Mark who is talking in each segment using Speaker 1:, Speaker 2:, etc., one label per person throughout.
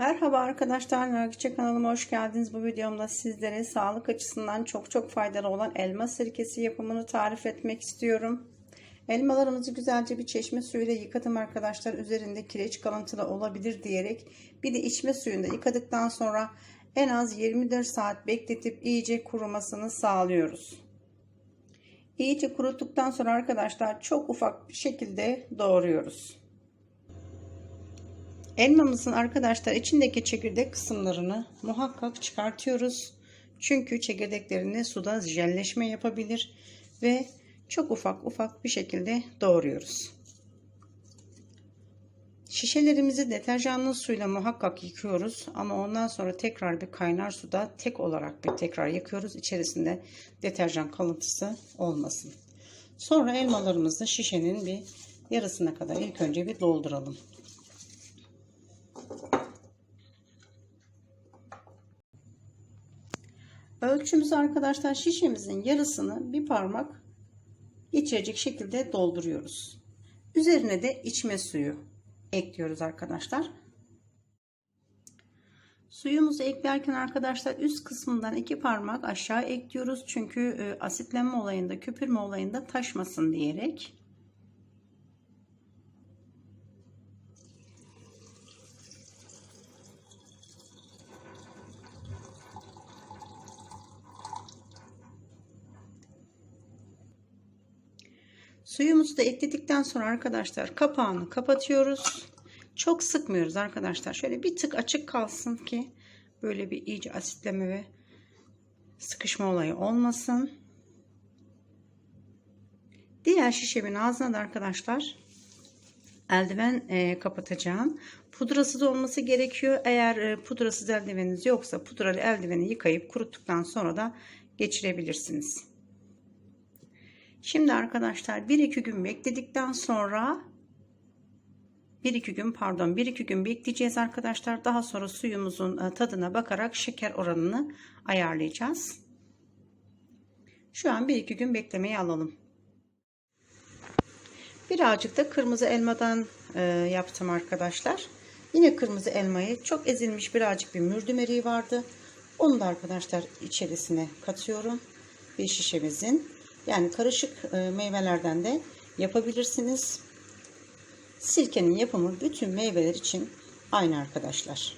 Speaker 1: Merhaba arkadaşlar, Nergiçe kanalıma hoş geldiniz. Bu videomda sizlere sağlık açısından çok çok faydalı olan elma sirkesi yapımını tarif etmek istiyorum. Elmalarımızı güzelce bir çeşme suyuyla yıkadım arkadaşlar. Üzerinde kireç kalıntılı olabilir diyerek bir de içme suyunda yıkadıktan sonra en az 24 saat bekletip iyice kurumasını sağlıyoruz. İyice kuruttuktan sonra arkadaşlar çok ufak bir şekilde doğruyoruz. Elmamızın arkadaşlar içindeki çekirdek kısımlarını muhakkak çıkartıyoruz. Çünkü çekirdeklerini suda jelleşme yapabilir ve çok ufak ufak bir şekilde doğruyoruz. Şişelerimizi deterjanlı suyla muhakkak yıkıyoruz ama ondan sonra tekrar bir kaynar suda tek olarak bir tekrar yıkıyoruz. İçerisinde deterjan kalıntısı olmasın. Sonra elmalarımızı şişenin bir yarısına kadar ilk önce bir dolduralım. Ölçümüzü arkadaşlar şişemizin yarısını bir parmak geçirecek şekilde dolduruyoruz. Üzerine de içme suyu ekliyoruz arkadaşlar. Suyumuzu eklerken arkadaşlar üst kısmından iki parmak aşağı ekliyoruz. Çünkü asitlenme olayında, köpürme olayında taşmasın diyerek. Suyumuzu da ekledikten sonra arkadaşlar kapağını kapatıyoruz. Çok sıkmıyoruz arkadaşlar. Şöyle bir tık açık kalsın ki böyle bir iyice asitleme ve sıkışma olayı olmasın. Diğer şişemin ağzına da arkadaşlar eldiven e, kapatacağım. Pudrasız olması gerekiyor. Eğer e, pudrasız eldiveniniz yoksa pudralı eldiveni yıkayıp kuruttuktan sonra da geçirebilirsiniz. Şimdi arkadaşlar 1-2 gün bekledikten sonra 1-2 gün pardon 1-2 gün bekleyeceğiz arkadaşlar. Daha sonra suyumuzun e, tadına bakarak şeker oranını ayarlayacağız. Şu an 1-2 gün beklemeyi alalım. Birazcık da kırmızı elmadan e, yaptım arkadaşlar. Yine kırmızı elmayı çok ezilmiş birazcık bir mürdümeriği vardı. Onu da arkadaşlar içerisine katıyorum. Bir şişemizin. Yani karışık e, meyvelerden de yapabilirsiniz. Sirkenin yapımı bütün meyveler için aynı arkadaşlar.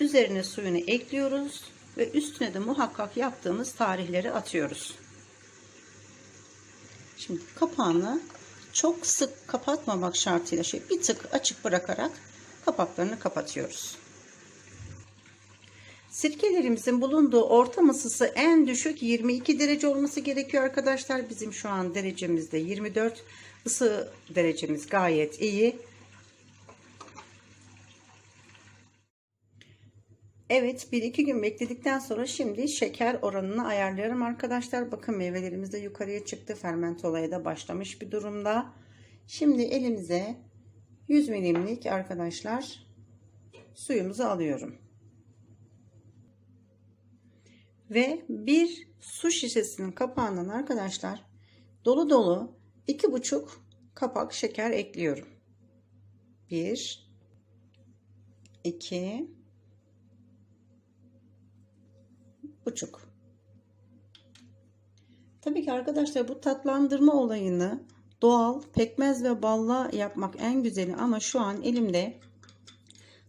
Speaker 1: Üzerine suyunu ekliyoruz ve üstüne de muhakkak yaptığımız tarihleri atıyoruz. Şimdi kapağını çok sık kapatmamak şartıyla şey bir tık açık bırakarak kapaklarını kapatıyoruz. Sirkelerimizin bulunduğu ortam ısısı en düşük 22 derece olması gerekiyor arkadaşlar. Bizim şu an derecemizde 24 ısı derecemiz gayet iyi. Evet 1-2 gün bekledikten sonra şimdi şeker oranını ayarlıyorum arkadaşlar. Bakın meyvelerimiz de yukarıya çıktı. Ferment olayı da başlamış bir durumda. Şimdi elimize 100 milimlik arkadaşlar suyumuzu alıyorum. Ve bir su şişesinin kapağından arkadaşlar dolu dolu iki buçuk kapak şeker ekliyorum. Bir, iki, buçuk. Tabii ki arkadaşlar bu tatlandırma olayını doğal pekmez ve balla yapmak en güzeli ama şu an elimde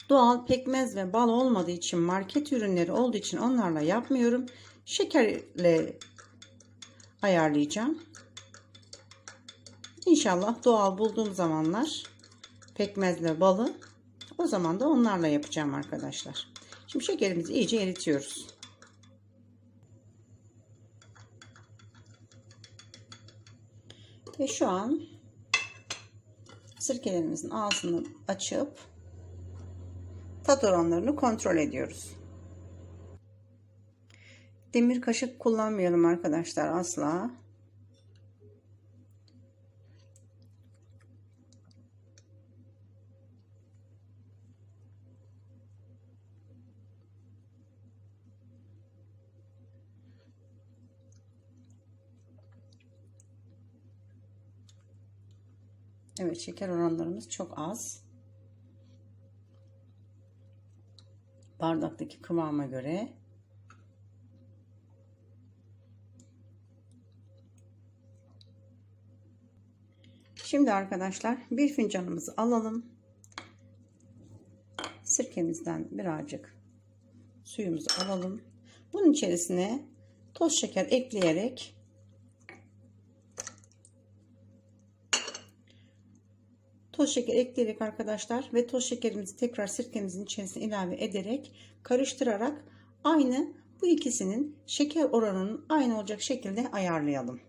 Speaker 1: Doğal pekmez ve bal olmadığı için market ürünleri olduğu için onlarla yapmıyorum. Şekerle ayarlayacağım. İnşallah doğal bulduğum zamanlar pekmezle balı o zaman da onlarla yapacağım arkadaşlar. Şimdi şekerimizi iyice eritiyoruz. Ve şu an sirkelerimizin ağzını açıp tat oranlarını kontrol ediyoruz. Demir kaşık kullanmayalım arkadaşlar asla. Evet şeker oranlarımız çok az. Bardaktaki kıvama göre Şimdi arkadaşlar bir fincanımızı alalım. Sirkemizden birazcık suyumuzu alalım. Bunun içerisine toz şeker ekleyerek toz şeker ekleyerek arkadaşlar ve toz şekerimizi tekrar sirkemizin içerisine ilave ederek karıştırarak aynı bu ikisinin şeker oranının aynı olacak şekilde ayarlayalım.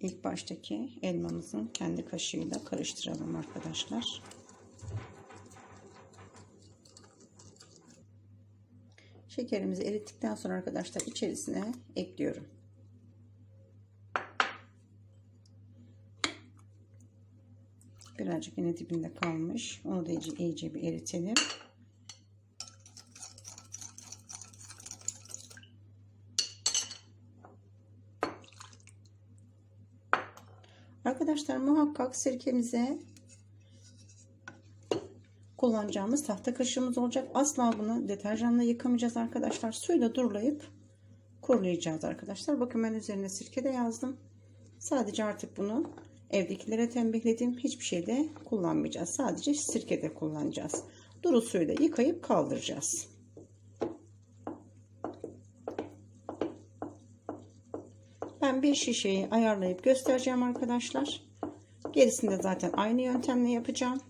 Speaker 1: İlk baştaki elmamızın kendi kaşığıyla karıştıralım arkadaşlar. Şekerimizi erittikten sonra arkadaşlar içerisine ekliyorum. Birazcık yine dibinde kalmış. Onu da iyice, iyice bir eritelim. Arkadaşlar muhakkak sirkemize kullanacağımız tahta kaşığımız olacak. Asla bunu deterjanla yıkamayacağız arkadaşlar. Suyla durulayıp kurulayacağız arkadaşlar. Bakın ben üzerine sirke de yazdım. Sadece artık bunu evdekilere tembihledim. Hiçbir şeyde kullanmayacağız. Sadece sirke de kullanacağız. Duru suyla yıkayıp kaldıracağız. Ben bir şişeyi ayarlayıp göstereceğim arkadaşlar. Gerisini de zaten aynı yöntemle yapacağım.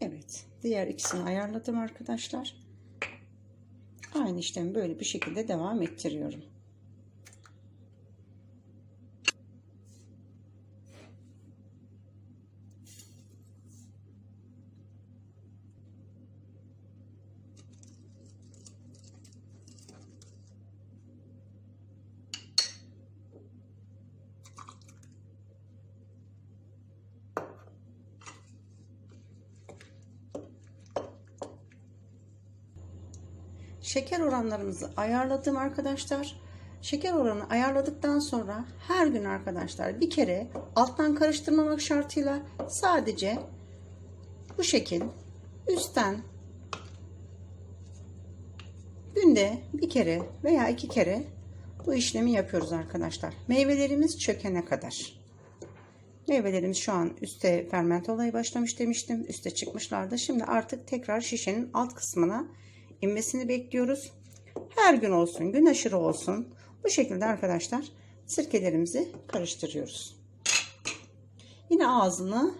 Speaker 1: Evet. Diğer ikisini ayarladım arkadaşlar. Aynı işlemi böyle bir şekilde devam ettiriyorum. Şeker oranlarımızı ayarladım arkadaşlar. Şeker oranı ayarladıktan sonra her gün arkadaşlar bir kere alttan karıştırmamak şartıyla sadece bu şekil üstten günde bir kere veya iki kere bu işlemi yapıyoruz arkadaşlar. Meyvelerimiz çökene kadar. Meyvelerimiz şu an üstte fermente olayı başlamış demiştim. Üste çıkmışlardı. Şimdi artık tekrar şişenin alt kısmına inmesini bekliyoruz. Her gün olsun, gün aşırı olsun. Bu şekilde arkadaşlar sirkelerimizi karıştırıyoruz. Yine ağzını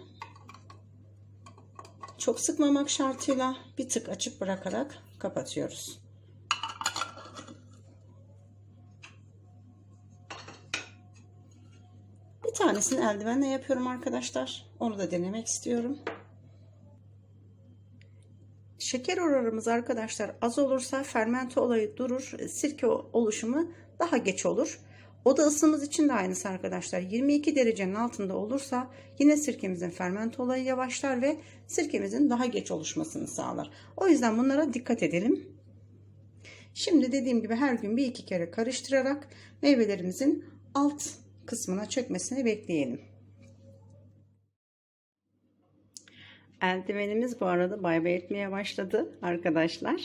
Speaker 1: çok sıkmamak şartıyla bir tık açık bırakarak kapatıyoruz. Bir tanesini eldivenle yapıyorum arkadaşlar. Onu da denemek istiyorum. Şeker oranımız arkadaşlar az olursa fermente olayı durur. Sirke oluşumu daha geç olur. Oda ısımız için de aynısı arkadaşlar. 22 derecenin altında olursa yine sirkemizin fermente olayı yavaşlar ve sirkemizin daha geç oluşmasını sağlar. O yüzden bunlara dikkat edelim. Şimdi dediğim gibi her gün bir iki kere karıştırarak meyvelerimizin alt kısmına çökmesini bekleyelim. Eldivenimiz bu arada bay bay etmeye başladı arkadaşlar.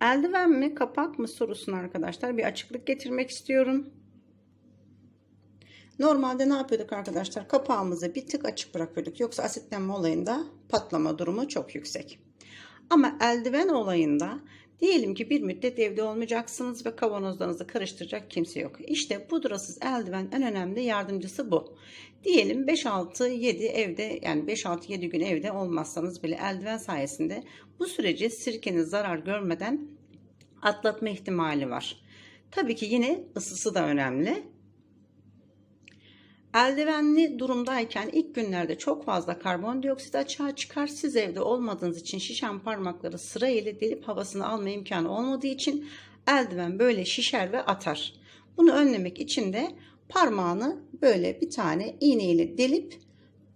Speaker 1: Eldiven mi kapak mı sorusuna arkadaşlar bir açıklık getirmek istiyorum. Normalde ne yapıyorduk arkadaşlar? Kapağımızı bir tık açık bırakıyorduk. Yoksa asitlenme olayında patlama durumu çok yüksek. Ama eldiven olayında diyelim ki bir müddet evde olmayacaksınız ve kavanozlarınızı karıştıracak kimse yok. İşte pudrasız eldiven en önemli yardımcısı bu. Diyelim 5-6-7 evde yani 5-6-7 gün evde olmazsanız bile eldiven sayesinde bu süreci sirkenin zarar görmeden atlatma ihtimali var. Tabii ki yine ısısı da önemli. Eldivenli durumdayken ilk günlerde çok fazla karbondioksit açığa çıkar. Siz evde olmadığınız için şişen parmakları sırayla delip havasını alma imkanı olmadığı için eldiven böyle şişer ve atar. Bunu önlemek için de parmağını böyle bir tane iğneyle delip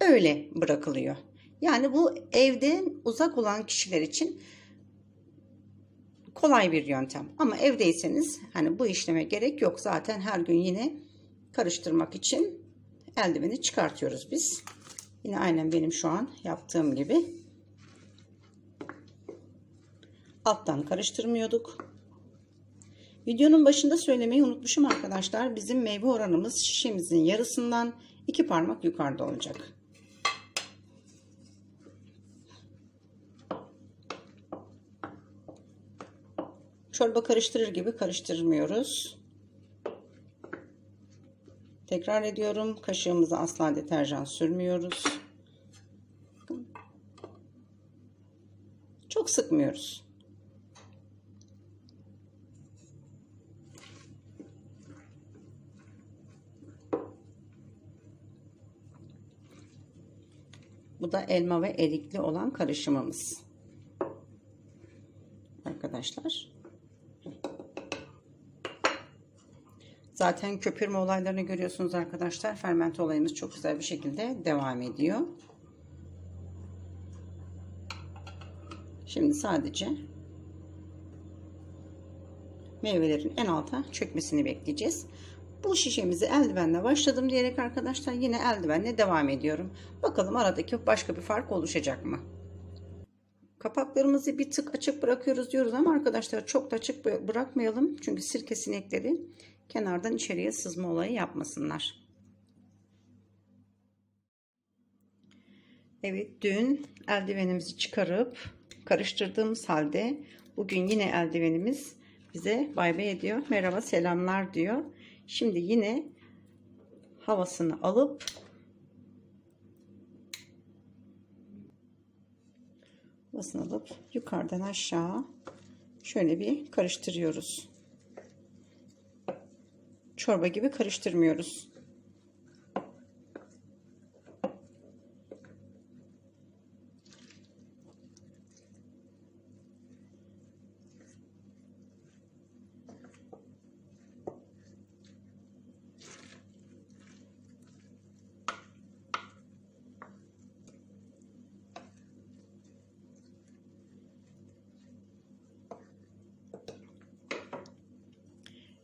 Speaker 1: öyle bırakılıyor. Yani bu evden uzak olan kişiler için kolay bir yöntem. Ama evdeyseniz hani bu işleme gerek yok. Zaten her gün yine karıştırmak için eldiveni çıkartıyoruz biz. Yine aynen benim şu an yaptığım gibi. Alttan karıştırmıyorduk. Videonun başında söylemeyi unutmuşum arkadaşlar. Bizim meyve oranımız şişemizin yarısından iki parmak yukarıda olacak. Çorba karıştırır gibi karıştırmıyoruz. Tekrar ediyorum. Kaşığımıza asla deterjan sürmüyoruz. Çok sıkmıyoruz. Bu da elma ve erikli olan karışımımız. Arkadaşlar. Zaten köpürme olaylarını görüyorsunuz arkadaşlar. Fermente olayımız çok güzel bir şekilde devam ediyor. Şimdi sadece meyvelerin en alta çökmesini bekleyeceğiz. Bu şişemizi eldivenle başladım diyerek arkadaşlar yine eldivenle devam ediyorum. Bakalım aradaki başka bir fark oluşacak mı? Kapaklarımızı bir tık açık bırakıyoruz diyoruz ama arkadaşlar çok da açık bırakmayalım. Çünkü sirke sinekleri kenardan içeriye sızma olayı yapmasınlar. Evet dün eldivenimizi çıkarıp karıştırdığımız halde bugün yine eldivenimiz bize bay bay ediyor. Merhaba selamlar diyor. Şimdi yine havasını alıp havasını alıp yukarıdan aşağı şöyle bir karıştırıyoruz. Çorba gibi karıştırmıyoruz.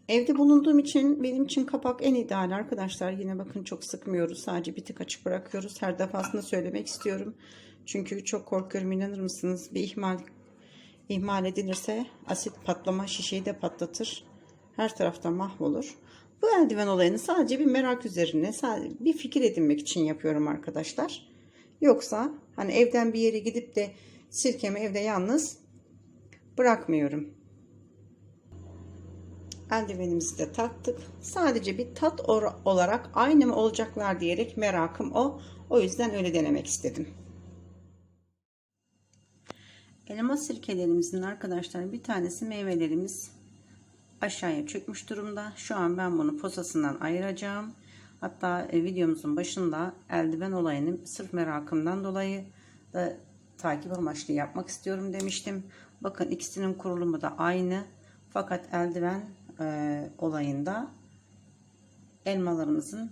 Speaker 1: Evde bulunduğum için benim için kapak en ideal arkadaşlar. Yine bakın çok sıkmıyoruz. Sadece bir tık açık bırakıyoruz. Her defasında söylemek istiyorum. Çünkü çok korkuyorum inanır mısınız? Bir ihmal ihmal edilirse asit patlama şişeyi de patlatır. Her tarafta mahvolur. Bu eldiven olayını sadece bir merak üzerine, sadece bir fikir edinmek için yapıyorum arkadaşlar. Yoksa hani evden bir yere gidip de sirkemi evde yalnız bırakmıyorum. Eldivenimizi de taktık. Sadece bir tat olarak aynı mı olacaklar diyerek merakım o. O yüzden öyle denemek istedim. Elma sirkelerimizin arkadaşlar bir tanesi meyvelerimiz aşağıya çökmüş durumda. Şu an ben bunu posasından ayıracağım. Hatta e, videomuzun başında eldiven olayını sırf merakımdan dolayı da takip amaçlı yapmak istiyorum demiştim. Bakın ikisinin kurulumu da aynı. Fakat eldiven e, olayında elmalarımızın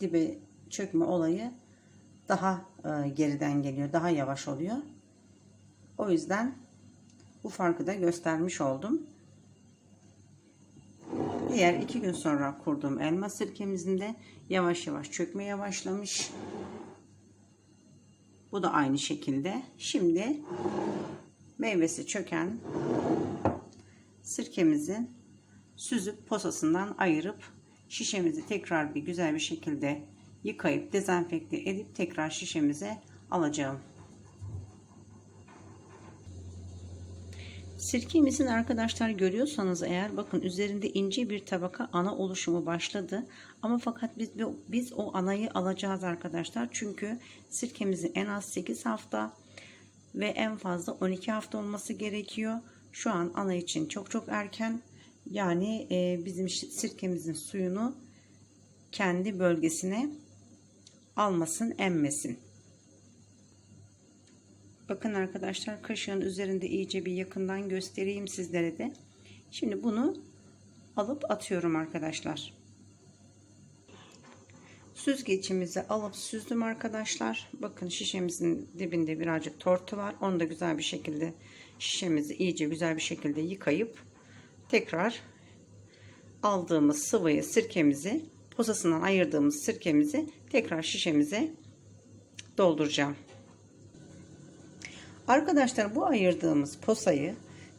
Speaker 1: dibe çökme olayı daha e, geriden geliyor. Daha yavaş oluyor. O yüzden bu farkı da göstermiş oldum. Diğer iki gün sonra kurduğum elma sirkemizin de yavaş yavaş çökmeye başlamış. Bu da aynı şekilde. Şimdi meyvesi çöken sirkemizin süzüp posasından ayırıp şişemizi tekrar bir güzel bir şekilde yıkayıp dezenfekte edip tekrar şişemize alacağım. Sirkemizin arkadaşlar görüyorsanız eğer bakın üzerinde ince bir tabaka ana oluşumu başladı. Ama fakat biz, biz o anayı alacağız arkadaşlar. Çünkü sirkemizin en az 8 hafta ve en fazla 12 hafta olması gerekiyor. Şu an ana için çok çok erken. Yani e, bizim sirkemizin suyunu kendi bölgesine almasın, emmesin. Bakın arkadaşlar kaşığın üzerinde iyice bir yakından göstereyim sizlere de. Şimdi bunu alıp atıyorum arkadaşlar. Süzgecimizi alıp süzdüm arkadaşlar. Bakın şişemizin dibinde birazcık tortu var. Onu da güzel bir şekilde şişemizi iyice güzel bir şekilde yıkayıp tekrar aldığımız sıvıyı sirkemizi posasından ayırdığımız sirkemizi tekrar şişemize dolduracağım. Arkadaşlar bu ayırdığımız posayı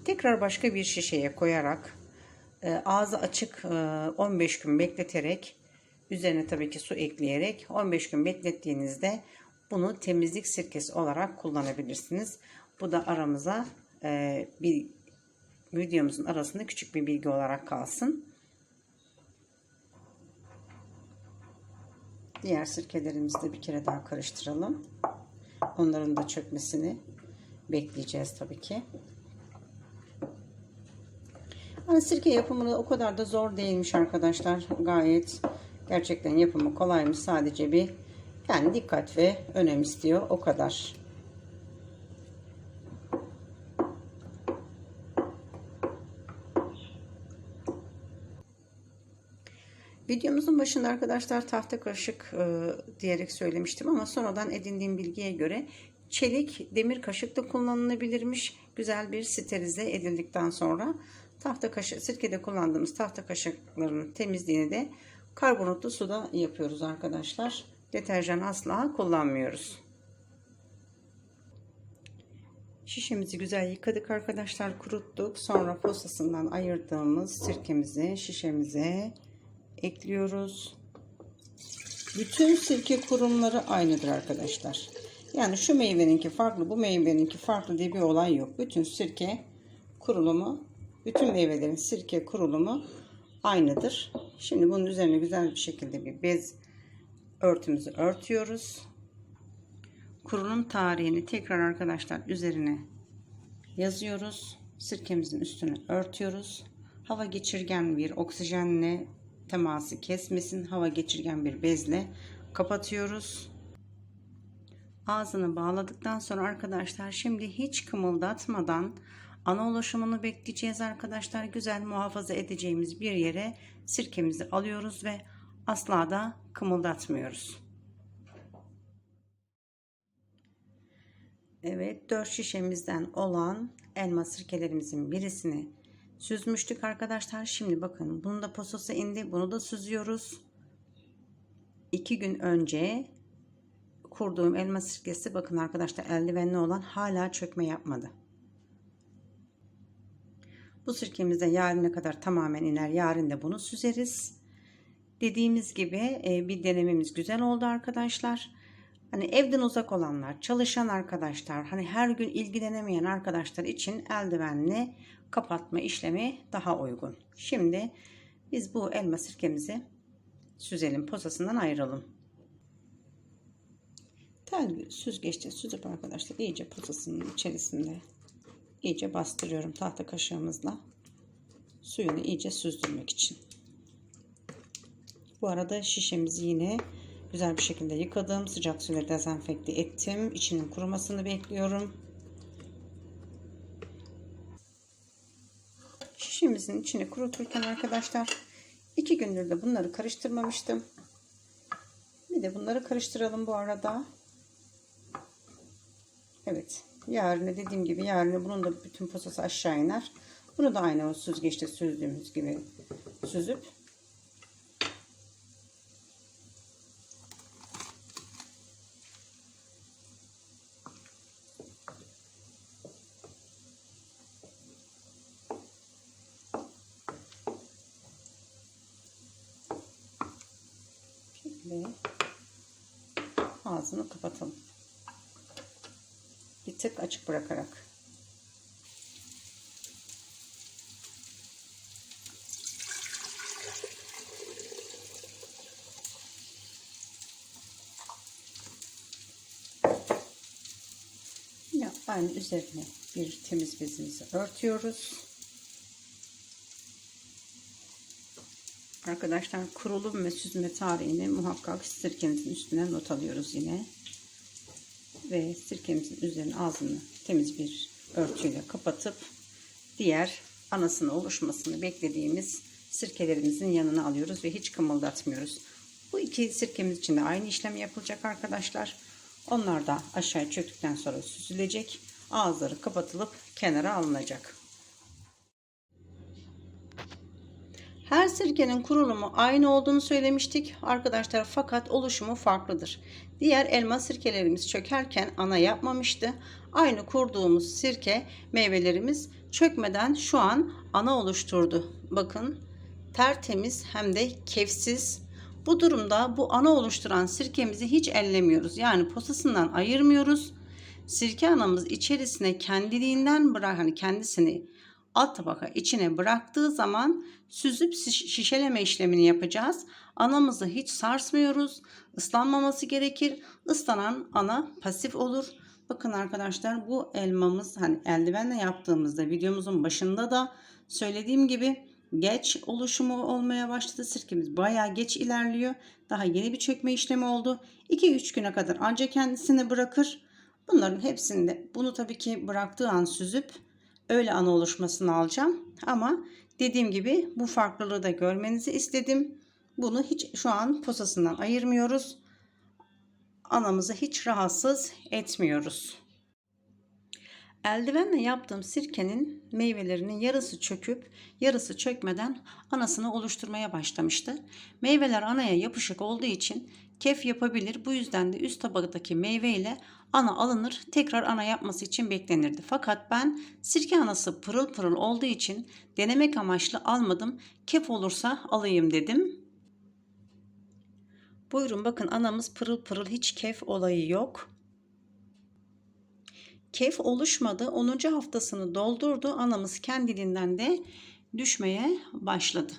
Speaker 1: tekrar başka bir şişeye koyarak e, ağzı açık e, 15 gün bekleterek üzerine tabii ki su ekleyerek 15 gün beklettiğinizde bunu temizlik sirkesi olarak kullanabilirsiniz. Bu da aramıza e, bir videomuzun arasında küçük bir bilgi olarak kalsın. Diğer sirkelerimizi de bir kere daha karıştıralım. Onların da çökmesini bekleyeceğiz tabii ki. Hani sirke yapımı o kadar da zor değilmiş arkadaşlar. Gayet gerçekten yapımı kolaymış. Sadece bir yani dikkat ve önem istiyor. O kadar. Videomuzun başında arkadaşlar tahta kaşık e, diyerek söylemiştim ama sonradan edindiğim bilgiye göre çelik demir kaşık da kullanılabilirmiş. Güzel bir sterilize edildikten sonra tahta kaşık sirkede kullandığımız tahta kaşıkların temizliğini de karbonatlı suda yapıyoruz arkadaşlar. Deterjan asla kullanmıyoruz. Şişemizi güzel yıkadık arkadaşlar kuruttuk. Sonra posasından ayırdığımız sirkemizi şişemize ekliyoruz. Bütün sirke kurumları aynıdır arkadaşlar. Yani şu meyveninki farklı, bu meyveninki farklı diye bir olay yok. Bütün sirke kurulumu, bütün meyvelerin sirke kurulumu aynıdır. Şimdi bunun üzerine güzel bir şekilde bir bez örtümüzü örtüyoruz. Kurulum tarihini tekrar arkadaşlar üzerine yazıyoruz. Sirkemizin üstünü örtüyoruz. Hava geçirgen bir oksijenle teması kesmesin. Hava geçirgen bir bezle kapatıyoruz. Ağzını bağladıktan sonra arkadaşlar şimdi hiç kımıldatmadan ana oluşumunu bekleyeceğiz arkadaşlar. Güzel muhafaza edeceğimiz bir yere sirkemizi alıyoruz ve asla da kımıldatmıyoruz. Evet 4 şişemizden olan elma sirkelerimizin birisini süzmüştük arkadaşlar. Şimdi bakın bunun da posası indi. Bunu da süzüyoruz. 2 gün önce kurduğum elma sirkesi bakın arkadaşlar eldivenli olan hala çökme yapmadı. Bu sirkemiz de yarına kadar tamamen iner. Yarın da bunu süzeriz. Dediğimiz gibi e, bir denememiz güzel oldu arkadaşlar. Hani evden uzak olanlar, çalışan arkadaşlar, hani her gün ilgilenemeyen arkadaşlar için eldivenli kapatma işlemi daha uygun. Şimdi biz bu elma sirkemizi süzelim, posasından ayıralım. Tel süzgeçte süzüp arkadaşlar iyice posasının içerisinde iyice bastırıyorum tahta kaşığımızla. Suyunu iyice süzdürmek için. Bu arada şişemizi yine güzel bir şekilde yıkadım. Sıcak suyla dezenfekte ettim. İçinin kurumasını bekliyorum. Şişemizin içini kuruturken arkadaşlar iki gündür de bunları karıştırmamıştım. Bir de bunları karıştıralım bu arada. Evet. Yarın dediğim gibi yarın bunun da bütün posası aşağı iner. Bunu da aynı o süzgeçte süzdüğümüz gibi süzüp şöyle ağzını kapatalım. Bir tık açık bırakarak. Yine aynı üzerine bir temiz bezimizi örtüyoruz. Arkadaşlar kurulum ve süzme tarihini muhakkak sirkemizin üstüne not alıyoruz yine. Ve sirkemizin üzerine ağzını temiz bir örtüyle kapatıp diğer anasını oluşmasını beklediğimiz sirkelerimizin yanına alıyoruz ve hiç kımıldatmıyoruz. Bu iki sirkemiz için de aynı işlem yapılacak arkadaşlar. Onlar da aşağı çöktükten sonra süzülecek. Ağızları kapatılıp kenara alınacak. Her sirkenin kurulumu aynı olduğunu söylemiştik arkadaşlar fakat oluşumu farklıdır. Diğer elma sirkelerimiz çökerken ana yapmamıştı. Aynı kurduğumuz sirke meyvelerimiz çökmeden şu an ana oluşturdu. Bakın tertemiz hem de kefsiz. Bu durumda bu ana oluşturan sirkemizi hiç ellemiyoruz. Yani posasından ayırmıyoruz. Sirke anamız içerisine kendiliğinden bırak hani kendisini alt tabaka içine bıraktığı zaman süzüp şişeleme işlemini yapacağız. Anamızı hiç sarsmıyoruz. Islanmaması gerekir. Islanan ana pasif olur. Bakın arkadaşlar bu elmamız hani eldivenle yaptığımızda videomuzun başında da söylediğim gibi geç oluşumu olmaya başladı. Sirkemiz bayağı geç ilerliyor. Daha yeni bir çökme işlemi oldu. 2-3 güne kadar ancak kendisini bırakır. Bunların hepsinde bunu tabii ki bıraktığı an süzüp öyle ana oluşmasını alacağım. Ama dediğim gibi bu farklılığı da görmenizi istedim. Bunu hiç şu an posasından ayırmıyoruz. Anamızı hiç rahatsız etmiyoruz. Eldivenle yaptığım sirkenin meyvelerinin yarısı çöküp yarısı çökmeden anasını oluşturmaya başlamıştı. Meyveler anaya yapışık olduğu için kef yapabilir. Bu yüzden de üst tabakadaki meyve ile ana alınır tekrar ana yapması için beklenirdi. Fakat ben sirke anası pırıl pırıl olduğu için denemek amaçlı almadım. Kef olursa alayım dedim. Buyurun bakın anamız pırıl pırıl hiç kef olayı yok. Kef oluşmadı. 10. haftasını doldurdu. Anamız kendiliğinden de düşmeye başladı.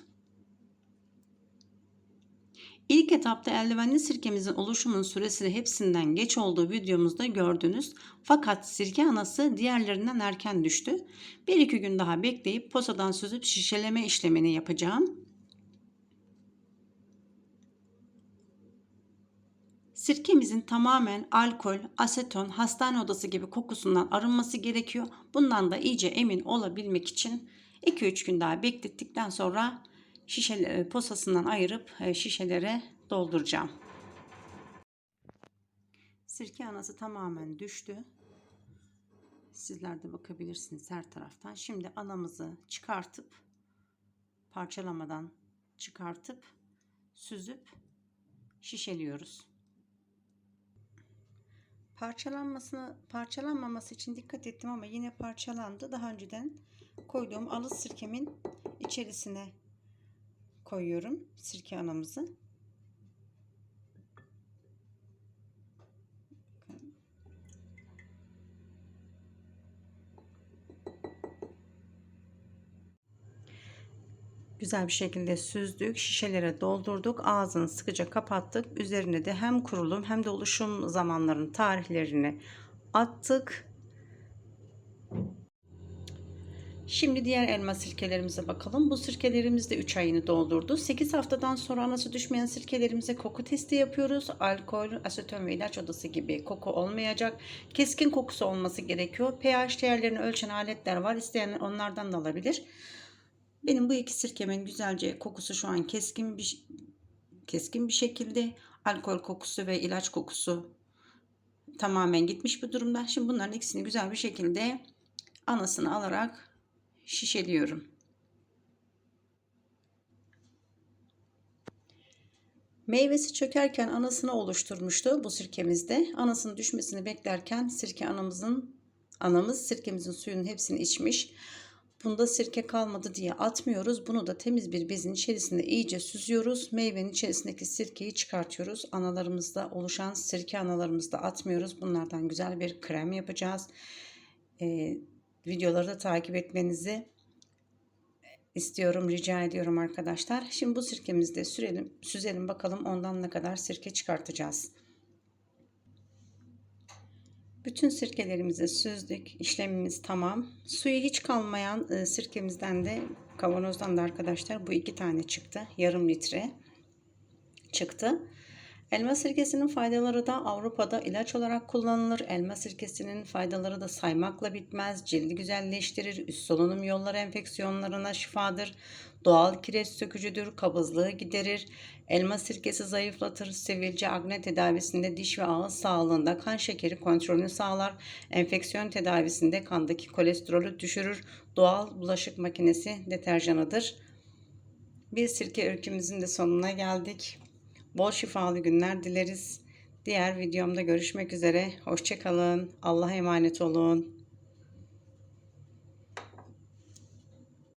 Speaker 1: İlk etapta eldivenli sirkemizin oluşumun süresi hepsinden geç olduğu videomuzda gördünüz. Fakat sirke anası diğerlerinden erken düştü. Bir iki gün daha bekleyip posadan süzüp şişeleme işlemini yapacağım. Sirkemizin tamamen alkol, aseton, hastane odası gibi kokusundan arınması gerekiyor. Bundan da iyice emin olabilmek için 2-3 gün daha beklettikten sonra şişe posasından ayırıp e, şişelere dolduracağım. Sirke anası tamamen düştü. Sizler de bakabilirsiniz her taraftan. Şimdi anamızı çıkartıp parçalamadan çıkartıp süzüp şişeliyoruz. Parçalanmasını parçalanmaması için dikkat ettim ama yine parçalandı. Daha önceden koyduğum alıs sirkemin içerisine koyuyorum sirke anamızı. Güzel bir şekilde süzdük. Şişelere doldurduk. Ağzını sıkıca kapattık. Üzerine de hem kurulum hem de oluşum zamanlarının tarihlerini attık. Şimdi diğer elma sirkelerimize bakalım. Bu sirkelerimiz de 3 ayını doldurdu. 8 haftadan sonra anası düşmeyen sirkelerimize koku testi yapıyoruz. Alkol, aseton ve ilaç odası gibi koku olmayacak. Keskin kokusu olması gerekiyor. pH değerlerini ölçen aletler var. İsteyen onlardan da alabilir. Benim bu iki sirkemin güzelce kokusu şu an keskin bir keskin bir şekilde alkol kokusu ve ilaç kokusu tamamen gitmiş bu durumda. Şimdi bunların ikisini güzel bir şekilde anasını alarak şişeliyorum. Meyvesi çökerken anasını oluşturmuştu bu sirkemizde. Anasının düşmesini beklerken sirke anamızın anamız sirkemizin suyunun hepsini içmiş. Bunda sirke kalmadı diye atmıyoruz. Bunu da temiz bir bezin içerisinde iyice süzüyoruz. Meyvenin içerisindeki sirkeyi çıkartıyoruz. Analarımızda oluşan sirke analarımızda atmıyoruz. Bunlardan güzel bir krem yapacağız. Ee, videoları da takip etmenizi istiyorum, rica ediyorum arkadaşlar. Şimdi bu sirkemizi de sürelim, süzelim bakalım ondan ne kadar sirke çıkartacağız. Bütün sirkelerimizi süzdük. İşlemimiz tamam. Suyu hiç kalmayan e, sirkemizden de kavanozdan da arkadaşlar bu iki tane çıktı. Yarım litre çıktı. Elma sirkesinin faydaları da Avrupa'da ilaç olarak kullanılır. Elma sirkesinin faydaları da saymakla bitmez. Cildi güzelleştirir, üst solunum yolları enfeksiyonlarına şifadır. Doğal kireç sökücüdür, kabızlığı giderir. Elma sirkesi zayıflatır. Sivilce, akne tedavisinde, diş ve ağız sağlığında kan şekeri kontrolünü sağlar. Enfeksiyon tedavisinde kandaki kolesterolü düşürür. Doğal bulaşık makinesi deterjanıdır. Bir sirke öykümüzün de sonuna geldik. Bol şifalı günler dileriz. Diğer videomda görüşmek üzere. Hoşçakalın. Allah'a emanet olun.